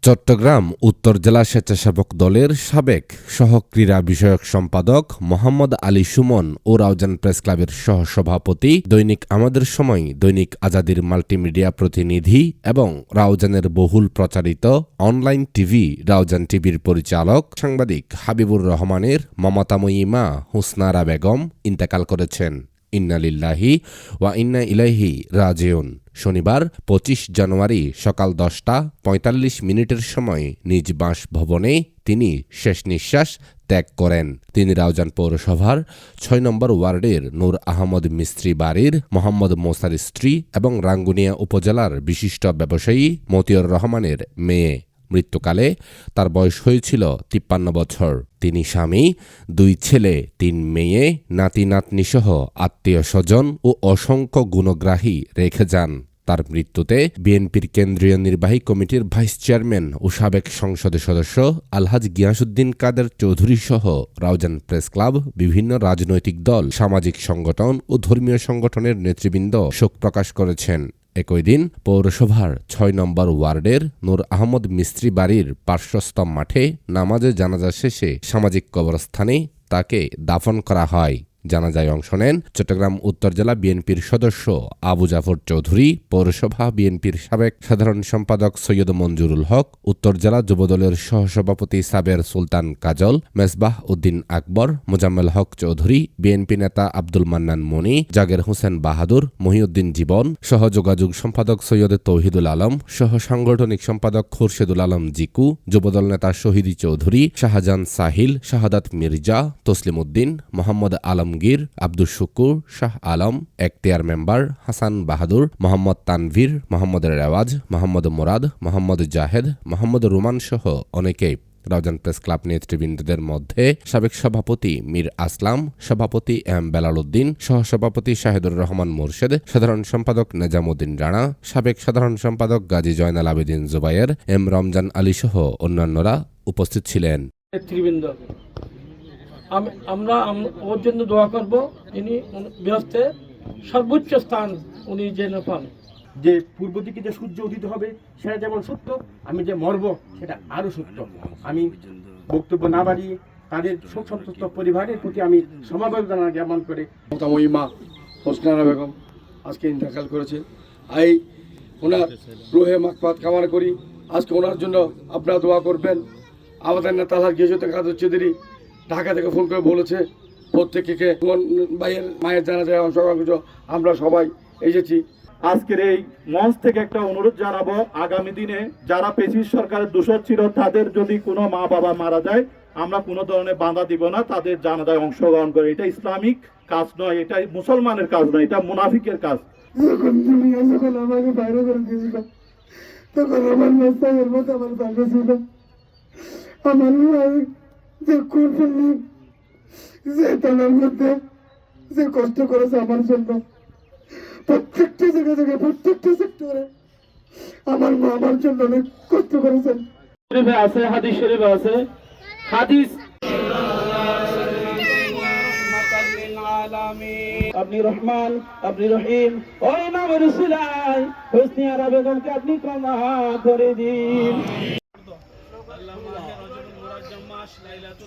চট্টগ্রাম উত্তর জেলা স্বেচ্ছাসেবক দলের সাবেক সহক্রীড়া বিষয়ক সম্পাদক মোহাম্মদ আলী সুমন ও রাউজান প্রেস ক্লাবের সহসভাপতি দৈনিক আমাদের সময়, দৈনিক আজাদির মাল্টিমিডিয়া প্রতিনিধি এবং রাউজানের বহুল প্রচারিত অনলাইন টিভি, রাউজান টিভির পরিচালক সাংবাদিক হাবিবুর রহমানের মমতাময়ী মা হুসনারা বেগম ইন্তেকাল করেছেন। ইন্নালিল্লাহি ওয়া ইন্না ইলাহি রাজিউন। শনিবার, পঁচিশ জানুয়ারি সকাল দশটা পঁয়তাল্লিশ মিনিটের সময় নিজ বাসভবনে তিনি শেষ নিঃশ্বাস ত্যাগ করেন। তিনি রাউজান পৌরসভার ছয় নম্বর ওয়ার্ডের নূর আহমদ মিস্ত্রি বাড়ির মোহাম্মদ মোসার স্ত্রী এবং রাঙ্গুনিয়া উপজেলার বিশিষ্ট ব্যবসায়ী মতিউর রহমানের মেয়ে। মৃত্যুকালে তার বয়স হয়েছিল তিপ্পান্ন বছর। তিনি স্বামী, দুই ছেলে, তিন মেয়ে, নাতি নাতনিসহ আত্মীয় স্বজন ও অসংখ্য গুণগ্রাহী রেখে যান। তার মৃত্যুতে বিএনপির কেন্দ্রীয় নির্বাহী কমিটির ভাইস চেয়ারম্যান ও সাবেক সংসদের সদস্য আলহাজ গিয়াসুদ্দিন কাদের চৌধুরী সহ রাউজান প্রেস ক্লাব, বিভিন্ন রাজনৈতিক দল, সামাজিক সংগঠন ও ধর্মীয় সংগঠনের নেতৃবৃন্দ শোক প্রকাশ করেছেন। একই দিন পৌরসভার ছয় নম্বর ওয়ার্ডের নূর আহমদ মিস্ত্রি বাড়ির পার্শ্বস্থ মাঠে নামাজে জানাজা শেষে সামাজিক কবরস্থানে তাকে দাফন করা হয়। জানাজায় অংশ নেন চট্টগ্রাম উত্তর জেলা বিএনপির সদস্য আবু জাফর চৌধুরী, পৌরসভা বিএনপির সাবেক সাধারণ সম্পাদক সৈয়দ মঞ্জুরুল হক, উত্তর জেলা যুবদলের সহসভাপতি সাবের সুলতান কাজল, মেসবাহ উদ্দিন আকবর, মোজাম্মেল হক চৌধুরী, বিএনপি নেতা আব্দুল মান্নান মনি জাগের হোসেন বাহাদুর, মহিউদ্দিন জীবন সহ যোগাযোগ সম্পাদক সৈয়দ তৌহিদুল আলম, সহ সাংগঠনিক সম্পাদক খুরশেদুল আলম জিকু, যুবদল নেতা শহীদি চৌধুরী, শাহজাহান সাহিল, শাহাদাত মির্জা তসলিম উদ্দিন মোহাম্মদ আলমগীর আব্দুল শুকুর, শাহ আলম এক্তিয়ার মেম্বার, হাসান বাহাদুর, মোহাম্মদ তানভীর, মোহাম্মদ রেওয়াজ, মোহাম্মদ মোরাদ, মোহাম্মদ জাহেদ, মোহাম্মদ রুমান সহ অনেকেই রাউজান প্রেস ক্লাব নেতৃবৃন্দদের মধ্যে সাবেক সভাপতি মীর আসলাম, সভাপতি এম বেলাল উদ্দিন সহসভাপতি শাহিদুর রহমান মোরশেদ, সাধারণ সম্পাদক নেজামুদ্দিন রানা, সাবেক সাধারণ সম্পাদক গাজী জয়নাল আবেদিন জুবাইর, এম রমজান আলী সহ অন্যান্যরা উপস্থিত ছিলেন। নেতৃবৃন্দ। আমরা ওর জন্য দোয়া করব। ইনি উনি বৃহস্তে সর্বোচ্চ স্থান উনি যেন পান। যে পূর্ব দিকে যে সূর্য উদিত হবে সেটা যেমন সত্য আমি যে মরব সেটা আরও সত্য। আমি বক্তব্য না বাড়িয়ে তাদের শোক সন্তপ্ত পরিবারের প্রতি আমি সমবেদনা জ্ঞাপন করে মমতাময়ী মা হোসনারা বেগম আজকে ইন্তেকাল করেছে। এই ওনার রোহে মাকপাত কামনা করি। আজকে ওনার জন্য আপনারা দোয়া করবেন। আমাদের নেতা গিয়েছে কাদের চৌধুরী ঢাকা থেকে ফোন করে বলেছে প্রত্যেককে ভাইয়ের মায়ের জানা যায় অংশগ্রহণ করছ। আমরা সবাই এসেছি। আজকের এই মঞ্চ থেকে একটা অনুরোধ জানাব আগামী দিনে যারা পেশির সরকারের দোষর ছিল তাদের যদি কোনো মা বাবা মারা যায় আমরা কোনো ধরনের বাধা দিব না তাদের জানাজায় অংশগ্রহণ করে। এটা ইসলামিক কাজ নয় এটা মুসলমানের কাজ নয় এটা মুনাফিকের কাজ। যখন তুমি যখন আমাকে বাইরে করে দিয়েছিল তখন আমার মেসাইয়ের মধ্যে আমার ভালো ছিল। আমার যে কুরবানি যে তালার মধ্যে যে কষ্ট করেছে আমার জন্য। প্রত্যেকটা জায়গায় জায়গায় প্রত্যেকটা সেক্টরে আমার মা আমার জন্য অনেক কষ্ট করেছেন। শরীফে আছে হাদিস শরীফে আছে। হাদিস আপনি রহমান আপনি রহিম ওই নামের উসিলায় হোসনি আরা বেগমকে আপনি ক্ষমা করে দিন। জম্মাস লাইলাতুল